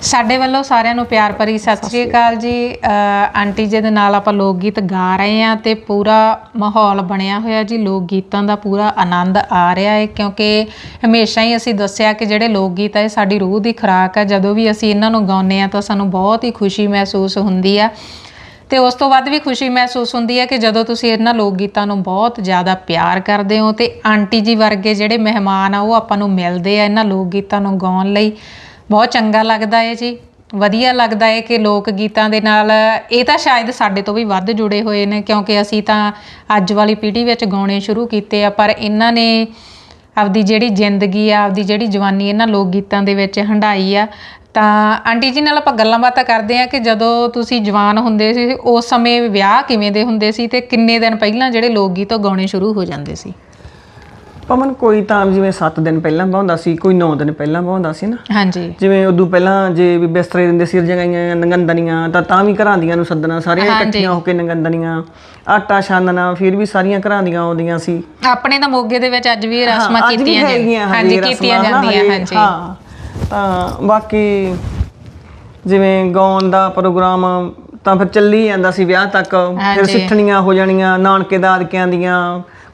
ਸਾਡੇ ਵੱਲੋਂ ਸਾਰਿਆਂ ਨੂੰ ਪਿਆਰ ਭਰੀ ਸਤਿ ਸ਼੍ਰੀ ਅਕਾਲ ਜੀ। ਅਹ ਆਂਟੀ ਜੀ ਦੇ ਨਾਲ ਆਪਾਂ ਲੋਕ ਗੀਤ ਗਾ ਰਹੇ ਹਾਂ ਤੇ ਪੂਰਾ ਮਾਹੌਲ ਬਣਿਆ ਹੋਇਆ ਜੀ। ਲੋਕ ਗੀਤਾਂ ਦਾ ਪੂਰਾ ਆਨੰਦ ਆ ਰਿਹਾ ਹੈ ਕਿਉਂਕਿ ਹਮੇਸ਼ਾ ਹੀ ਅਸੀਂ ਦੱਸਿਆ ਕਿ ਜਿਹੜੇ ਲੋਕ ਗੀਤ ਹੈ ਇਹ ਸਾਡੀ ਰੂਹ ਦੀ ਖੁਰਾਕ ਹੈ ਜਦੋਂ ਵੀ ਅਸੀਂ ਇਹਨਾਂ ਨੂੰ ਗਾਉਂਦੇ ਆ ਤਾਂ ਸਾਨੂੰ ਬਹੁਤ ਹੀ ਖੁਸ਼ੀ ਮਹਿਸੂਸ ਹੁੰਦੀ ਆ। ਤੇ ਉਸ ਤੋਂ ਵੱਧ ਵੀ ਖੁਸ਼ੀ ਮਹਿਸੂਸ ਹੁੰਦੀ ਹੈ ਕਿ ਜਦੋਂ ਤੁਸੀਂ ਇਹਨਾਂ ਲੋਕ ਗੀਤਾਂ ਨੂੰ ਬਹੁਤ ਜ਼ਿਆਦਾ ਪਿਆਰ ਕਰਦੇ ਹੋ ਤੇ ਆਂਟੀ ਜੀ ਵਰਗੇ ਜਿਹੜੇ ਮਹਿਮਾਨ ਆ ਉਹ ਆਪਾਂ ਨੂੰ ਮਿਲਦੇ ਆ ਇਹਨਾਂ ਲੋਕ ਗੀਤਾਂ ਨੂੰ ਗਾਉਣ ਲਈ। ਬਹੁਤ ਚੰਗਾ ਲੱਗਦਾ ਹੈ ਜੀ। ਵਧੀਆ ਲੱਗਦਾ ਹੈ ਕਿ ਲੋਕ ਗੀਤਾਂ ਦੇ ਨਾਲ, ਇਹ ਤਾਂ ਸ਼ਾਇਦ ਸਾਡੇ ਤੋਂ ਵੀ ਵੱਧ ਜੁੜੇ ਹੋਏ ਨੇ, ਕਿਉਂਕਿ ਅਸੀਂ ਤਾਂ ਅੱਜ ਵਾਲੀ ਪੀੜ੍ਹੀ ਵਿੱਚ ਗਾਉਣੇ ਸ਼ੁਰੂ ਕੀਤੇ ਆ, ਪਰ ਇਹਨਾਂ ਨੇ ਆਪਦੀ ਜਿਹੜੀ ਜ਼ਿੰਦਗੀ ਆ, ਆਪਦੀ ਜਿਹੜੀ ਜਵਾਨੀ ਇਹਨਾਂ ਲੋਕ ਗੀਤਾਂ ਦੇ ਵਿੱਚ ਹੰਡਾਈ ਆ। ਤਾਂ ਆਂਟੀ ਜੀ ਨਾਲ ਆਪਾਂ ਗੱਲਾਂ ਬਾਤਾਂ ਕਰਦੇ ਆ ਕਿ ਜਦੋਂ ਤੁਸੀਂ ਜਵਾਨ ਹੁੰਦੇ ਸੀ, ਉਸ ਸਮੇਂ ਵਿਆਹ ਕਿਵੇਂ ਦੇ ਹੁੰਦੇ ਸੀ ਤੇ ਕਿੰਨੇ ਦਿਨ ਪਹਿਲਾਂ ਜਿਹੜੇ ਲੋਕ ਗੀਤ ਉਹ ਗਾਉਣੇ ਸ਼ੁਰੂ ਹੋ ਜਾਂਦੇ ਸੀ? ਪਮਨ ਕੋਈ ਤਾਂ ਜਿਵੇਂ 7 ਦਿਨ ਪਹਿਲਾਂ ਬਾਉਂਦਾ ਸੀ ਕੋਈ 9 ਦਿਨ ਪਹਿਲਾਂ ਬਾਉਂਦਾ ਸੀ ਨਾ। ਹਾਂਜੀ। ਜਿਵੇਂ ਉਦੋਂ ਪਹਿਲਾਂ ਜੇ ਵੀ ਬਿਸਤਰੇ ਦਿੰਦੇ ਸਿਰ ਜਗਾਈਆਂ ਨੰਗੰਦਨੀਆਂ ਤਾਂ ਤਾਂ ਵੀ ਘਰਾਂ ਦੀਆਂ ਨੂੰ ਸੱਦਣਾ ਸਾਰੀਆਂ ਇਕੱਠੀਆਂ ਹੋ ਕੇ ਨੰਗੰਦਨੀਆਂ ਆਟਾ ਛਾਨਣਾ ਫਿਰ ਵੀ ਸਾਰੀਆਂ ਘਰਾਂ ਦੀਆਂ ਆਉਂਦੀਆਂ ਸੀ। ਆਪਣੇ ਤਾਂ ਮੋਗੇ ਦੇ ਵਿੱਚ ਅੱਜ ਵੀ ਰਸਮਾਂ ਕੀਤੀਆਂ ਜਾਂਦੀਆਂ। ਹਜੇ ਕੀਤੀਆਂ ਜਾਂਦੀਆਂ ਹਜੇ, ਹਾਂ। ਤਾਂ ਬਾਕੀ ਜਿਵੇਂ ਗਾਉਣ ਦਾ ਪ੍ਰੋਗਰਾਮ ਤਾਂ ਫਿਰ ਚੱਲੀ ਜਾਂਦਾ ਸੀ ਵਿਆਹ ਤੱਕ। ਫਿਰ। ਸਿੱਠਣੀਆਂ ਹੋ ਜਾਣੀਆਂ ਨਾਨਕੇ ਦਾਦਕਿਆਂ ਦੀਆਂ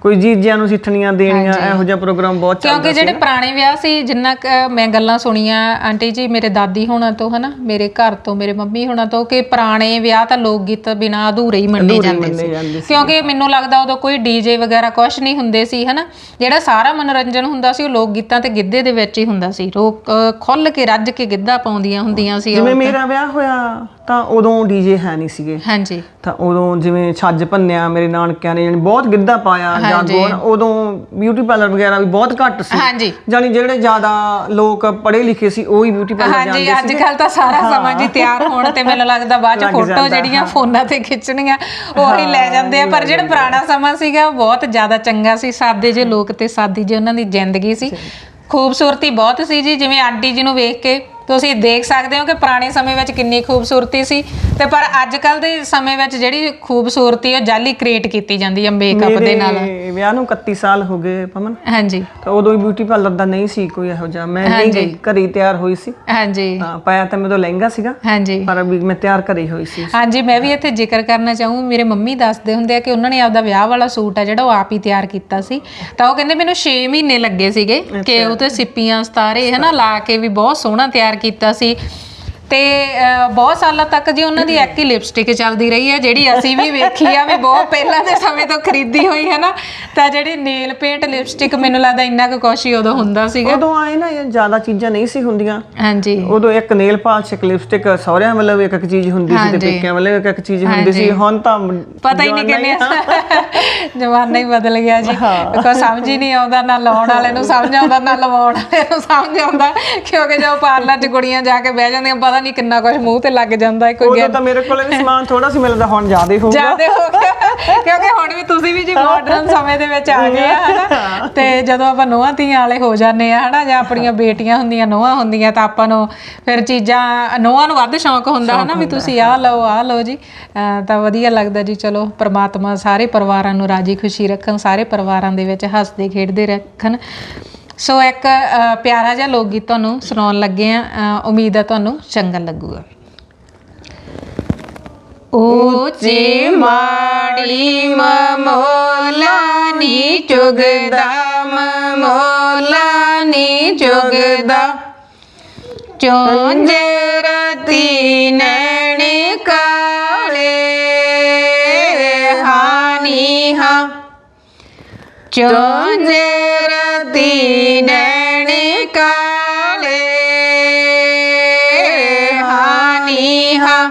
ਕੋਈ ਜੀਜਿਆਂ ਨੂੰ ਸਿੱਠਣੀਆਂ ਦੇਣੀਆਂ ਇਹੋ ਜਿਹਾ ਪ੍ਰੋਗਰਾਮ ਬਹੁਤ ਚੱਲਦਾ ਕਿਉਂਕਿ ਜਿਹੜੇ ਪੁਰਾਣੇ ਵਿਆਹ ਸੀ ਜਿੰਨਾ ਕੁ ਮੈਂ ਗੱਲਾਂ ਸੁਣੀਆਂ ਆਂਟੀ ਜੀ ਮੇਰੇ ਦਾਦੀ ਹੋਣਾ ਤੋਂ ਹਨਾ ਮੇਰੇ ਘਰ ਤੋਂ ਮੇਰੇ ਮੰਮੀ ਹੋਣਾ ਤੋਂ ਕਿ ਪੁਰਾਣੇ ਵਿਆਹ ਤਾਂ ਲੋਕ ਗੀਤ ਬਿਨਾਂ ਅਧੂਰੇ ਹੀ ਮੰਨੇ ਜਾਂਦੇ ਮੰਨੇ ਸੀ। ਕਿਉਂਕਿ ਮੈਨੂੰ ਲੱਗਦਾ ਉਦੋਂ ਕੋਈ ਡੀਜੇ ਵਗੈਰਾ ਕੁਝ ਨਹੀਂ ਹੁੰਦੇ ਸੀ ਹਨਾ। ਜਿਹੜਾ ਸਾਰਾ ਮਨੋਰੰਜਨ ਹੁੰਦਾ ਸੀ ਉਹ ਲੋਕ ਗੀਤਾਂ ਤੇ ਗਿੱਧੇ ਦੇ ਵਿੱਚ ਹੀ ਹੁੰਦਾ ਸੀ। ਲੋਕ ਅਹ, ਖੁੱਲ ਕੇ ਰੱਜ ਕੇ ਗਿੱਧਾ ਪਾਉਂਦੀਆਂ ਹੁੰਦੀਆਂ ਸੀ ਜਿਵੇਂ ਮੇਰਾ ਵਿਆਹ ਹੋਇਆ ਤਾਂ ਉਦੋਂ ਡੀਜੇ ਹੈ ਨਹੀਂ ਸੀਗੇ। ਹਾਂਜੀ। ਤਾਂ ਉਦੋਂ ਜਿਵੇਂ ਛੱਜ ਭੰਨਿਆ ਮੇਰੇ ਨਾਨਕਿਆਂ ਨੇ ਯਾਨੀ ਬਹੁਤ ਗਿੱਧਾ ਪਾਇਆ ਜਾਗੋ ਉਦੋਂ ਬਿਊਟੀ ਪਾਰਲਰ ਵਗੈਰਾ ਵੀ ਬਹੁਤ ਘੱਟ ਸੀ। ਹਾਂਜੀ। ਜਾਨੀ ਜਿਹੜੇ ਜ਼ਿਆਦਾ ਲੋਕ ਪੜ੍ਹੇ ਲਿਖੇ ਸੀ ਉਹ ਹੀ ਬਿਊਟੀ ਪਾਰਲਰ ਹਾਂਜੀ ਜਾਂਦੇ ਅੱਜ ਸੀ ਕੱਲ ਤਾਂ ਸਾਰਾ ਸਮਾਂ ਜੀ ਤਿਆਰ ਹੋਣ ਤੇ ਮੈਨੂੰ ਲੱਗਦਾ ਬਾਅਦ ਚ ਫੋਟੋ ਜਿਹੜੀਆਂ ਫੋਨਾਂ ਤੇ ਖਿੱਚਣੀਆਂ ਉਹੀ ਲੈ ਜਾਂਦੇ ਆ। ਪਰ ਜਿਹੜਾ ਪੁਰਾਣਾ ਸਮਾਂ ਸੀਗਾ ਉਹ ਬਹੁਤ ਜ਼ਿਆਦਾ ਚੰਗਾ ਸੀ। ਸਾਦੇ ਜੇ ਲੋਕ ਤੇ ਸਾਦੀ ਜੇ ਉਹਨਾਂ ਦੀ ਜ਼ਿੰਦਗੀ ਸੀ। ਖੂਬਸੂਰਤੀ ਬਹੁਤ ਸੀ ਜੀ ਜਿਵੇਂ ਆਂਟੀ ਜੀ ਨੂੰ ਵੇਖ ਕੇ ਤੁਸੀਂ ਦੇਖ ਸਕਦੇ ਹੋ ਕਿ ਪੁਰਾਣੇ ਸਮੇਂ ਵਿੱਚ ਕਿੰਨੀ ਖੂਬਸੂਰਤੀ ਸੀ ਤੇ ਪਰ ਅੱਜ ਕੱਲ ਦੇ ਸਮੇਂ ਵਿੱਚ ਜਿਹੜੀ ਖੂਬਸੂਰਤੀ ਉਹ ਜਾਲੀ ਕ੍ਰੀਏਟ ਕੀਤੀ ਜਾਂਦੀ ਹੈ ਮੇਕਅਪ ਦੇ ਨਾਲ। ਮੇਰੇ ਵਿਆਹ ਨੂੰ 31 ਸਾਲ ਹੋ ਗਏ ਪਮਨ ਹਾਂਜੀ। ਤਾਂ ਉਦੋਂ ਹੀ ਬਿਊਟੀ ਪਾਰਲਰ ਦਾ ਨਹੀਂ ਸੀ ਕੋਈ ਇਹੋ ਜਿਹਾ। ਮੈਂ ਨਹੀਂ ਗਈ ਘਰੇ ਹੀ ਤਿਆਰ ਹੋਈ ਸੀ। ਹਾਂਜੀ। ਹਾਂ ਪਾਇਆ ਤਾਂ ਮੇਰੇ ਲਹਿੰਗਾ ਸੀਗਾ ਹਾਂਜੀ। ਪਰ ਵੀ ਮੈਂ ਤਿਆਰ ਘਰੇ ਹੋਈ ਸੀ। ਹਾਂਜੀ ਮੈਂ ਵੀ ਇੱਥੇ ਜ਼ਿਕਰ ਕਰਨਾ ਚਾਹੂੰ। ਮੇਰੇ ਮੰਮੀ ਦੱਸਦੇ ਹੁੰਦੇ ਆ ਕਿ ਉਹਨਾਂ ਨੇ ਆਪਦਾ ਵਿਆਹ ਵਾਲਾ ਸੂਟ ਆ ਜਿਹੜਾ ਉਹ ਆਪ ਹੀ ਤਿਆਰ ਕੀਤਾ ਸੀ। ਤਾਂ ਉਹ ਕਹਿੰਦੇ ਮੈਨੂੰ 6 ਮਹੀਨੇ ਲੱਗੇ ਸੀਗੇ ਕਿ ਉਹ ਤੇ ਸਿੱਪੀਆਂ ਸਤਾਰੇ ਹਨਾ ਲਾ ਕੇ ਵੀ ਬਹੁਤ ਸੋਹਣਾ ਤਿਆਰ ਕੀਤਾ ਸੀ ਤੇ ਅਹ, ਬਹੁਤ ਸਾਲਾਂ ਤੱਕ ਜੀ ਉਹਨਾਂ ਦੀ ਇੱਕ ਹੀ ਲਿਪਸਟਿਕ ਚੱਲਦੀ ਰਹੀ ਹੈ ਜਿਹੜੀ ਅਸੀਂ ਵੀ ਵੇਖੀ ਆ ਵੀ ਬਹੁਤ ਪਹਿਲਾਂ ਦੇ ਸਮੇਂ ਤੋਂ ਖਰੀਦੀ ਹੋਈ ਹੈ ਨਾ ਤਾਂ ਜਿਹੜੀ ਨੇਲ ਪੇਂਟ ਲਿਪਸਟਿਕ ਮੈਨੂੰ ਲੱਗਦਾ ਇੰਨਾ ਕੁ ਕੁਛ ਹੀ ਉਦੋਂ ਹੁੰਦਾ ਸੀਗਾ। ਉਦੋਂ ਆਏ ਨਾ ਇਹ ਜ਼ਿਆਦਾ ਚੀਜ਼ਾਂ ਨਹੀਂ ਸੀ ਹੁੰਦੀਆਂ। ਹਾਂਜੀ। ਉਦੋਂ ਇੱਕ ਨੇਲ ਪਾਲਿਸ਼ ਇੱਕ ਲਿਪਸਟਿਕ ਸਹੁਰਿਆਂ ਵੱਲੋਂ ਵੀ ਇੱਕ ਇੱਕ ਚੀਜ਼ ਹੁੰਦੀ ਸੀ ਤੇ ਪੇਕਿਆਂ ਵੱਲੋਂ ਇੱਕ ਇੱਕ ਚੀਜ਼ ਹੁੰਦੀ ਸੀ। ਹੁਣ ਤਾਂ ਪਤਾ ਹੀ ਨਹੀਂ ਕਿੰਨੇ ਜਮਾਨਾ ਹੀ ਬਦਲ ਗਿਆ ਜੀ। ਕੋਈ ਸਮਝ ਹੀ ਨਹੀਂ ਆਉਂਦਾ ਨਾ ਲਾਉਣ ਵਾਲੇ ਨੂੰ ਸਮਝ ਆਉਂਦਾ ਨਾ ਲਵਾਉਣ ਵਾਲੇ ਨੂੰ ਸਮਝ ਆਉਂਦਾ। ਕਿਉਂਕਿ ਜਦੋਂ ਪਾਰਲਰ 'ਚ ਕੁੜੀਆਂ ਜਾ ਕੇ ਬਹਿ ਜਾਂਦੀਆਂ ਪਤਾ ਨਹੀਂ ਕਿੰਨਾ ਕੁਝ ਮੂੰਹ ਤੇ ਲੱਗ ਜਾਂਦਾ ਹੈ ਕੋਈ ਉਦੋਂ ਤਾਂ ਮੇਰੇ ਕੋਲ ਵੀ ਸਮਾਨ ਥੋੜਾ ਸੀ ਮਿਲਦਾ ਹੁਣ ਜ਼ਿਆਦਾ ਹੋਊਗਾ। ਜਿਆਦੇ ਹੋ ਗਿਆ। ਕਿਉਂਕਿ ਹੁਣ ਵੀ ਤੁਸੀਂ ਵੀ ਜੀ ਮਾਡਰਨ ਸਮੇਂ ਦੇ ਵਿੱਚ ਆ ਗਏ ਆ ਹਨਾ। ਤੇ ਜਦੋਂ ਆਪਾਂ ਨੋਹਾਂ ਧੀਆਂ ਵਾਲੇ ਹੋ ਜਾਂਦੇ ਆ ਹਨਾ ਜਾਂ ਆਪਣੀਆਂ ਬੇਟੀਆਂ ਹੁੰਦੀਆਂ ਨੋਹਾਂ ਹੁੰਦੀਆਂ ਤਾਂ ਆਪਾਂ ਨੂੰ ਫਿਰ ਚੀਜ਼ਾਂ ਨੋਹਾਂ ਨੂੰ ਵੱਧ ਸ਼ੌਂਕ ਹੁੰਦਾ ਹਨਾ ਵੀ ਤੁਸੀਂ ਆਹ ਲਓ ਆਹ ਲਓ ਜੀ। ਤਾਂ ਵਧੀਆ ਲੱਗਦਾ ਜੀ ਚਲੋ ਪ੍ਰਮਾਤਮਾ ਸਾਰੇ ਪਰਿਵਾਰਾਂ ਨੂੰ ਰਾਜੀ ਖੁਸ਼ੀ ਰੱਖਣ ਸਾਰੇ ਪਰਿਵਾਰਾਂ ਦੇ ਵਿੱਚ ਹੱਸਦੇ ਖੇਡਦੇ ਰੱਖਣ। ਸੋ ਇੱਕ ਅਹ, ਪਿਆਰਾ ਜਿਹਾ ਲੋਕ ਗੀਤ ਤੁਹਾਨੂੰ ਸੁਣਾਉਣ ਲੱਗੇ ਆ। ਉਮੀਦ ਹੈ ਤੁਹਾਨੂੰ ਚੰਗਾ ਲੱਗੂਗਾ। ਉੱਚੀ ਮਾੜੀ ਮਮੋਲਾ ਨੀ ਚੁਗਦਾ ਮਮੋਲਾ ਨੀ ਚੁਗਦਾ। ਚੋਂਜ ਰਤੀ ਨੈਣ ਕਾਲੇ ਹਾਨੀ ਹਾਂ। ਚੋਂਜ ਰਤੀ ਨੈਣ ਕਾਲੇ, ਹਾਨੀ ਹਾਂ।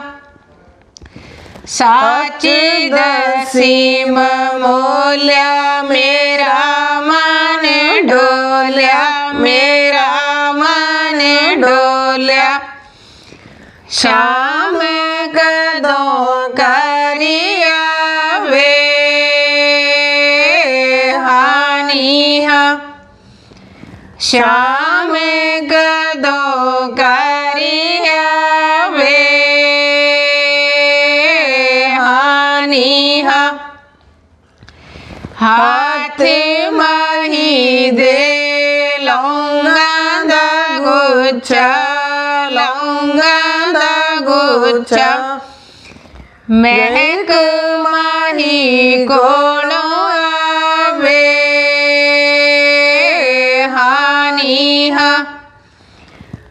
ਸੱਚ ਦਸੀ ਮੋਲਿਆ ਮੇਰਾ ਮਨ ਡੋਲਿਆ, ਮੇਰਾ ਮਨ ਡੋਲਿਆ। ਸ਼ਾਮ ਕਦੋਂ ਸ਼ਾਮ ਕਦੋਂ ਕਰਿਆ ਵੇ? ਹਾਨੀ ਹਾਂ। ਮਹੀ ਦੇ ਲੌਂਗਾ ਦਾ ਗੁੱਛਾ, ਲੌਂਗਾ ਗੁੱਛਾ। ਮਹਿਕ ਮਾਹੀ ਕੋਲੋਂ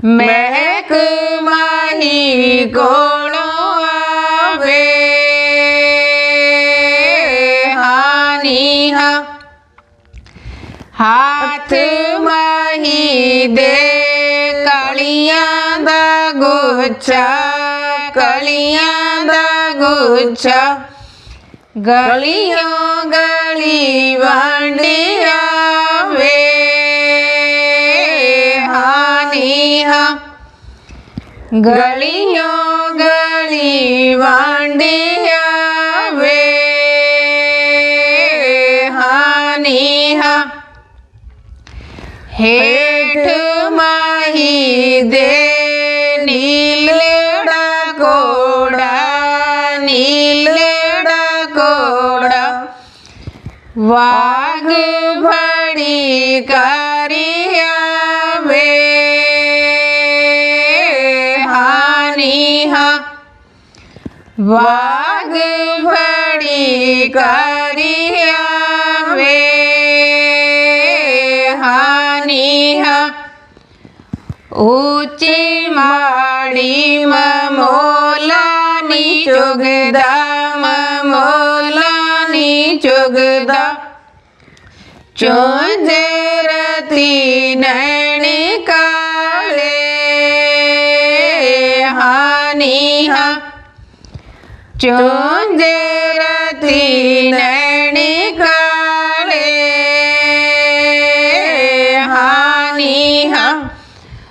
ਮਹਿਕ ਮਾਹੀ ਕੋਲੋਂ ਆਵੇ। ਹਾਨੀ ਹਾ। ਹੱਥ ਮਾਹੀ ਦੇ ਕਲੀਆਂ ਦਾ ਗੁੱਛਾ, ਕਲੀਆਂ ਦਾ ਗੁੱਛਾ। ਗਲੀਆਂ ਗਲੀ ਵੰਡਿਆ ਵੇ ਹਾਨੀ ਹਾ ਗਲੀਆਂ, ਗਲੀ ਵੰਡਿਆ ਵੇ ਹਾਨੀ ਹਾ ਹੇਠ ਮਾਹੀ ਦੇ ਨੀਲੜਾ ਕੋੜਾ ਨੀਲੜਾ ਕੋੜਾ ਵਾਗ ਹਾਨੀ ਹਾ ਵਾਗ ਫੜੀ ਕਰਿਆ ਵੇ ਹਾਨੀ ਹਾ ਉੱਚੀ ਮਾੜੀ ਮਮੋਲਾ ਨੀ ਚੁਗਦਾ। ਮਮੋਲਾ ਚੋਂਜਰਤੀ ਨੈਣੀ ਕਾਲੇ ਹਾਨੀ ਹਾ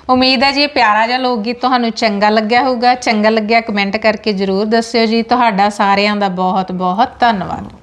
ਉਮੀਦ ਹੈ ਜੀ ਇਹ ਪਿਆਰਾ ਜਿਹਾ ਲੋਕ ਗੀਤ ਤੁਹਾਨੂੰ ਚੰਗਾ ਲੱਗਿਆ ਹੋਊਗਾ ਚੰਗਾ ਲੱਗਿਆ ਕਮੈਂਟ ਕਰਕੇ ਜਰੂਰ ਦੱਸਿਓ ਜੀ ਤੁਹਾਡਾ ਸਾਰਿਆਂ ਦਾ ਬਹੁਤ ਬਹੁਤ ਧੰਨਵਾਦ